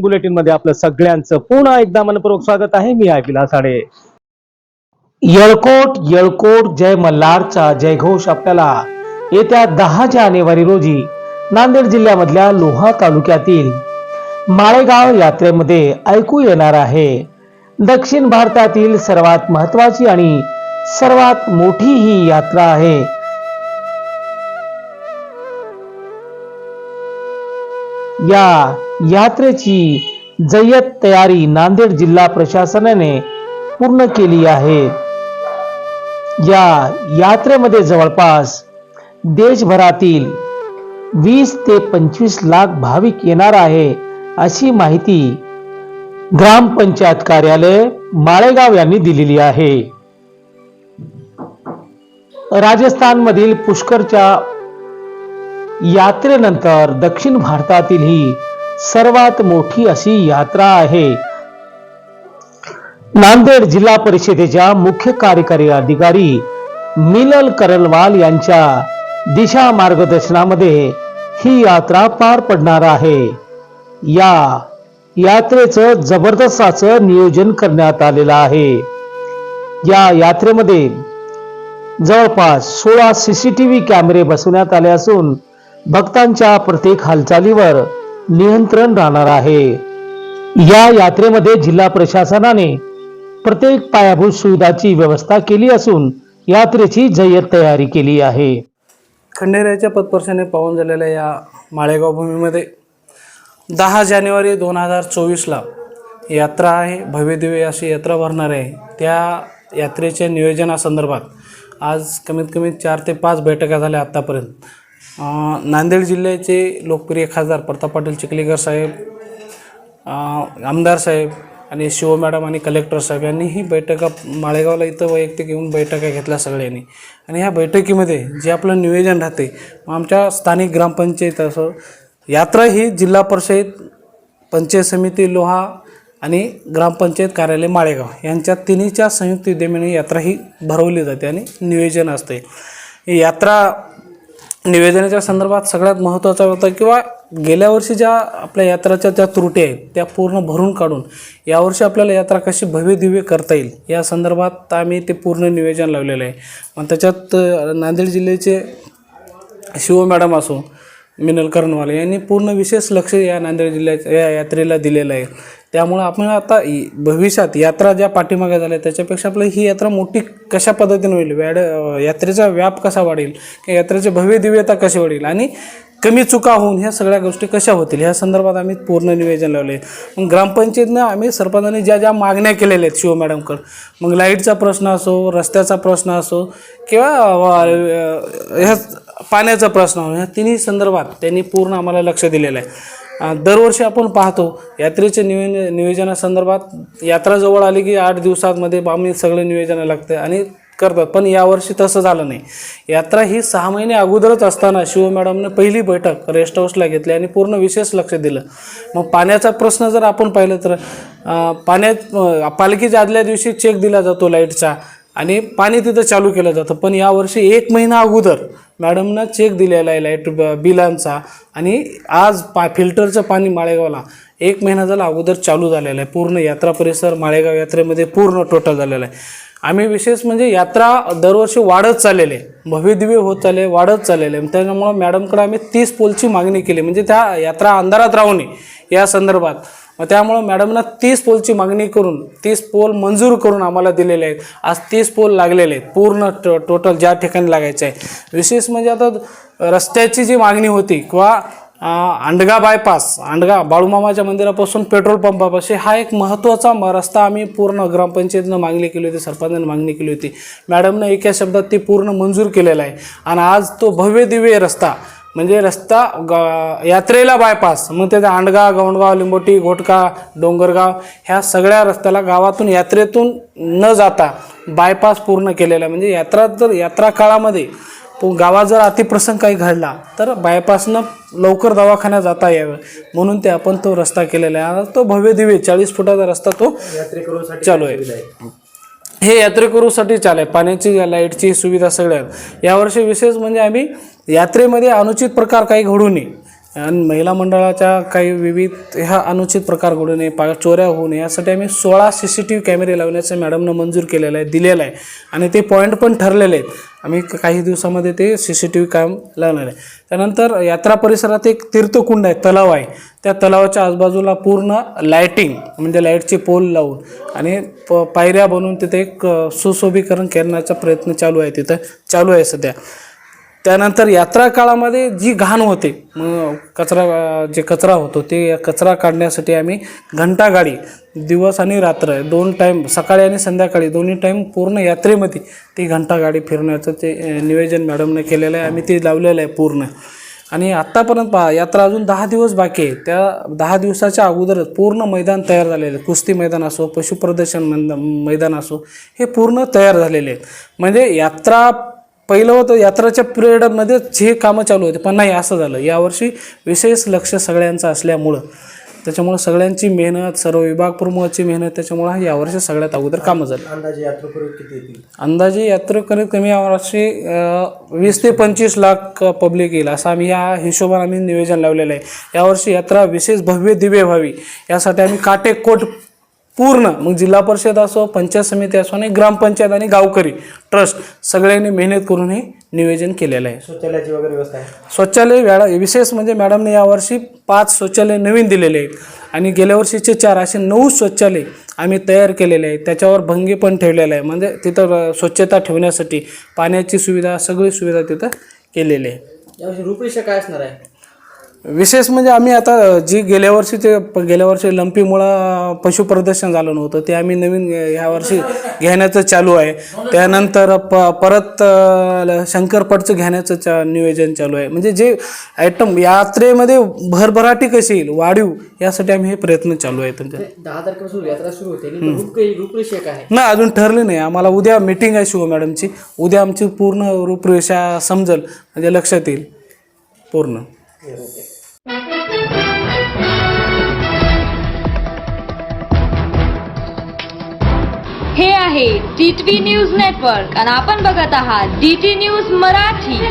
बुलेटिनमध्ये आपलं सगळ्यांचं पुन्हा एकदा मनपूर्वक स्वागत आहे. मी आहे साडे येळकोट येळकोट जय मल्हारचा जयघोष आपल्याला. येत्या दहा जानेवारी रोजी नांदेड जिल्ह्यामधल्या लोहा तालुक्यातील माळेगाव यात्रेमध्ये ऐकू येणार आहे. दक्षिण भारतातील सर्वात महत्वाची आणि सर्वात मोठी ही यात्रा आहे. या यात्रेची जय्यत तयारी नांदेड जिल्हा प्रशासनाने पूर्ण केली आहे. या यात्रेमध्ये जवळपास देशभरातील वीस ते पंचवीस लाख भाविक येणार आहे अशी माहिती ग्रामपंचायत कार्यालय माळेगाव यांनी दिलेली आहे. राजस्थानमधील पुष्करच्या यात्रेनंतर दक्षिण भारतातील ही सर्वात मोठी अशी यात्रा आहे. नांदेड जिल्हा परिषदेच्या मुख्य कार्यकारी अधिकारी मिलल करलवाल यांच्या दिशा मार्गदर्शनामध्ये ही यात्रा पार पडणार आहे. या यात्रेचं जबरदस्त असं नियोजन करण्यात आलेलं आहे. या यात्रेमध्ये जवळपास सोळा सीसीटीव्ही कॅमेरे बसवण्यात आले असून भक्तांच्या प्रत्येक हालचालीवर नियंत्रण राहणार आहे. या यात्रेमध्ये जिल्हा प्रशासनाने प्रत्येक पायाभूत सुविधाची व्यवस्था केली असून यात्रेची जय्यत तयारी केली आहे. खंडेरायाच्या पदपर्शाने पाहून झालेल्या या माळेगाव भूमीमध्ये दहा जानेवारी दोन हजार चोवीसला यात्रा आहे भव्यदिव्य अशी यात्रा भरणार आहे. त्या यात्रेच्या नियोजनासंदर्भात आज कमीत कमी चार ते पाच बैठका झाल्या आत्तापर्यंत नांदेड जिल्ह्याचे लोकप्रिय खासदार प्रताप पाटील चिखलीकर साहेब आमदार साहेब आणि शिव मॅडम आणि कलेक्टर साहेब यांनी ही बैठका माळेगावला इथं वैयक्तिक येऊन बैठका घेतल्या सगळ्यांनी. आणि ह्या बैठकीमध्ये जे आपलं नियोजन राहते मग आमच्या स्थानिक ग्रामपंचायत असं यात्रा ही जिल्हा परिषद पंचायत समिती लोहा आणि ग्रामपंचायत कार्यालय माळेगाव यांच्या तिन्हीच्या संयुक्त विद्यमाने यात्रा ही भरवली जाते आणि नियोजन असते. यात्रा निवेदनाच्या संदर्भात सगळ्यात महत्त्वाचा होता किंवा गेल्या वर्षी ज्या आपल्या यात्राच्या ज्या त्रुटी आहेत त्या पूर्ण भरून काढून यावर्षी आपल्याला यात्रा कशी भव्य दिव्य करता येईल या संदर्भात आम्ही ते पूर्ण निवेदन लावलेलं आहे. मग त्याच्यात नांदेड जिल्ह्याचे शिव मॅडम असो मिनल कर्णवाले यांनी पूर्ण विशेष लक्ष या नांदेड जिल्ह्याच्या या यात्रेला दिलेलं आहे. त्यामुळं आपण आता भविष्यात यात्रा ज्या पाठीमागे झाल्या त्याच्यापेक्षा आपलं ही यात्रा मोठी कशा पद्धतीने होईल? व्याड यात्रेचा व्याप कसा वाढेल? किंवा यात्रेची भव्य दिव्यता कशी वाढेल? आणि कमी चुका होऊन ह्या सगळ्या गोष्टी कशा होतील? ह्या संदर्भात आम्ही पूर्ण निवेदन लावले मग ग्रामपंचायतनं आम्ही सरपंचाने ज्या ज्या मागण्या केलेल्या आहेत शिव मॅडमकडं मग लाईटचा प्रश्न असो रस्त्याचा प्रश्न असो किंवा ह्या पाण्याचा प्रश्न हो ह्या तिन्ही संदर्भात त्यांनी पूर्ण आम्हाला लक्ष दिलेलं आहे. दरवर्षी आपण पाहतो यात्रेच्या नियो नियोजनासंदर्भात यात्रा जवळ आली की आठ दिवसांमध्ये आम्ही सगळे नियोजन लागतं आणि करतात. पण यावर्षी तसं झालं नाही. यात्रा ही सहा महिने अगोदरच असताना शिव मॅडमने पहिली बैठक रेस्ट हाऊसला घेतली आणि पूर्ण विशेष लक्ष दिलं. मग पाण्याचा प्रश्न जर आपण पाहिलं तर पाण्यात पालखीच्या आदल्या दिवशी चेक दिला जातो लाईटचा आणि पाणी तिथं चालू केलं जातं. पण यावर्षी एक महिना अगोदर मॅडमनं चेक दिलेला आहे लाइट बिलांचा. आणि आज पा फिल्टरचं पाणी माळेगावला एक महिना झाला अगोदर चालू झालेला आहे. पूर्ण यात्रा परिसर माळेगाव यात्रेमध्ये पूर्ण टोटल झालेला आहे. आम्ही विशेष म्हणजे यात्रा दरवर्षी वाढत चाललेले आहे. भव्यदिव्य होत चालले वाढत चाललेले आहे. त्याच्यामुळं मॅडमकडे आम्ही तीस पोलची मागणी केली. म्हणजे त्या यात्रा अंधारात राहू नये. या संदर्भात मग त्यामुळं मॅडमना तीस पोलची मागणी करून तीस पोल मंजूर करून आम्हाला दिलेले आहेत. आज तीस पोल लागलेले आहेत. पूर्ण टो टोटल ज्या ठिकाणी लागायचं आहे. विशेष म्हणजे आता रस्त्याची जी मागणी होती किंवा अंडगा बायपास अंडगा बाळूमामाच्या मंदिरापासून पेट्रोल पंपापाशी हा एक महत्त्वाचा म रस्ता आम्ही पूर्ण ग्रामपंचायतीनं मागणी केली होती सरपंचानं मागणी केली होती. मॅडमनं एका शब्दात ती पूर्ण मंजूर केलेला आहे. आणि आज तो भव्य दिव्य रस्ता म्हणजे रस्ता ग यात्रेला बायपास मग त्याचा अंडगा गवंडगाव लिंबोटी घोटका डोंगरगाव ह्या सगळ्या रस्त्याला गावातून यात्रेतून न जाता बायपास पूर्ण केलेला म्हणजे यात्रा जर यात्रा काळामध्ये तो गावात जर अतिप्रसंग काही घडला तर बायपासनं लवकर दवाखान्यात जाता यावं. म्हणून ते आपण तो रस्ता केलेला आहे. तो भव्य दिव्य चाळीस फुटाचा रस्ता तो चालू आहे. हे यात्रेकरूसाठी चाल आहे. पाण्याची लाईटची सुविधा सगळ्या. यावर्षी विशेष म्हणजे आम्ही यात्रेमध्ये अनुचित प्रकार काही घडू नये. आणि महिला मंडळाच्या काही विविध ह्या अनुचित प्रकार घडू नये पा चोऱ्या होऊ नये. यासाठी आम्ही सोळा सी सी टी व्ही कॅमेरे लावण्याचं मॅडमनं मंजूर केलेलं आहे दिलेलं आहे. आणि ते पॉईंट पण ठरलेले आहेत. आम्ही काही दिवसामध्ये ते सी सी टी व्ही काम लावणार आहे. त्यानंतर यात्रा परिसरात एक तीर्थकुंड आहे तलाव आहे. त्या तलावाच्या आजूबाजूला पूर्ण लाईटिंग म्हणजे लाईटचे पोल लावून आणि प पायऱ्या बनवून तिथे एक सुशोभीकरण करण्याचा प्रयत्न चालू आहे तिथं चालू आहे सध्या. त्यानंतर यात्रा काळामध्ये जी घाण होते मग कचरा जे कचरा होतो ते कचरा काढण्यासाठी आम्ही घंटागाडी दिवस आणि रात्र दोन टाईम सकाळी आणि संध्याकाळी दोन्ही टाईम पूर्ण यात्रेमध्ये ती घंटागाडी फिरण्याचं ते नियोजन मॅडमने केलेलं आहे. आम्ही ते लावलेलं आहे पूर्ण. आणि आत्तापर्यंत पहा यात्रा अजून दहा दिवस बाकी आहे. त्या दहा दिवसाच्या अगोदरच पूर्ण मैदान तयार झालेलं आहे. कुस्ती मैदान असो पशुप्रदर्शन मैदान असो हे पूर्ण तयार झालेले आहेत. म्हणजे यात्रा पहिलं होतं यात्राच्या पिरियडमध्येच हे कामं चालू होते पण नाही असं झालं. यावर्षी विशेष लक्ष सगळ्यांचं असल्यामुळं त्याच्यामुळं सगळ्यांची मेहनत सर्व विभाग प्रमुखाची मेहनत त्याच्यामुळं यावर्षी सगळ्यात अगोदर कामं झाली. अंदाजे यात्रेकरू किती येतील? अंदाजे यात्रे कमीत कमी यावर्षी वीस ते पंचवीस लाख पब्लिक येईल असं आम्ही या हिशोबाने आम्ही नियोजन लावलेलं आहे. यावर्षी यात्रा विशेष भव्य दिव्य व्हावी यासाठी आम्ही काटेकोट पूर्ण मग जिल्हा परिषद असो पंचायत समिती असो आणि ग्रामपंचायत आणि गावकरी ट्रस्ट सगळ्यांनी मेहनत करून हे नियोजन केलेलं आहे. शौचालयाची वगैरे व्यवस्था आहे? शौचालय वेळा विशेष म्हणजे मॅडमने यावर्षी पाच शौचालय नवीन दिलेले आहेत. आणि गेल्या वर्षीचे चार असे नऊ शौचालय आम्ही तयार केलेले आहेत. त्याच्यावर भंगी पण ठेवलेलं आहे. म्हणजे तिथं स्वच्छता ठेवण्यासाठी पाण्याची सुविधा सगळी सुविधा तिथं केलेली आहे. यावर्षी रूपरेषा काय असणार आहे? विशेष म्हणजे आम्ही आता जी गेल्या वर्षीचे प- गेल्या वर्षी लंपीमुळं पशुप्रदर्शन झालं नव्हतं ते आम्ही नवीन ह्या वर्षी घेण्याचं चालू आहे. त्यानंतर प परत शंकरपटचं घेण्याचं चा नियोजन चालू आहे. म्हणजे जे आयटम यात्रेमध्ये भरभराटी कशी येईल वाढीव यासाठी आम्ही हे प्रयत्न चालू आहे तुमच्या दहा तारखेपासून यात्रा सुरू होते रूपरेषा आहे. नाही अजून ठरले नाही. आम्हाला उद्या मीटिंग आहे शिव मॅडमची. उद्या आमची पूर्ण रूपरेषा समजेल म्हणजे लक्षात येईल पूर्ण. हे आहे डी न्यूज नेटवर्क आणि आपण बघत आहात डी टी न्यूज मराठी.